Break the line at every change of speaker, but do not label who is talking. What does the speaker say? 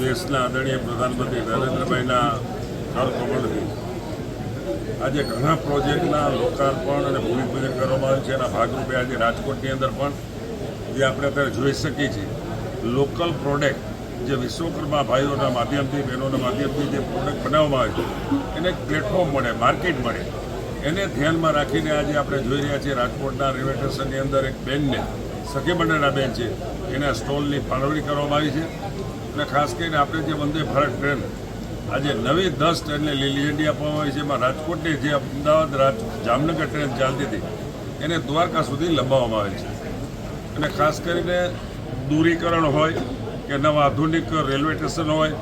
દેશના આદરણીય પ્રધાનમંત્રી નરેન્દ્રભાઈના કર કમળથી આજે ઘણા પ્રોજેક્ટના લોકાર્પણ અને ભૂમિપૂજન કરવામાં આવ્યું છે. એના ભાગરૂપે આજે રાજકોટની અંદર પણ જે આપણે અત્યારે જોઈ શકીએ છીએ, લોકલ પ્રોડક્ટ જે વિશ્વકર્મા ભાઈઓના માધ્યમથી, બહેનોના માધ્યમથી જે પ્રોડક્ટ બનાવવામાં આવે છે, એને પ્લેટફોર્મ મળે માર્કેટ મળે. એને ધ્યાનમાં રાખીને આજે આપણે જોઈ રહ્યા છીએ, રાજકોટના રેલવે સ્ટેશનની અંદર એક બેનને, સખી મંડળના બેન છે, એના સ્ટોલની ફાળવણી કરવામાં આવી છે. અને ખાસ કરીને આપણે જે વંદે ભારત ટ્રેન, આજે નવી દસ ટ્રેનને લીલી ઝંડી આપવામાં આવી છે, એમાં રાજકોટની જે અમદાવાદ રાજ, જામનગર ટ્રેન ચાલતી હતી, એને દ્વારકા સુધી લંબાવવામાં આવી છે. અને ખાસ કરીને દૂરીકરણ હોય કે નવા આધુનિક રેલવે સ્ટેશન હોય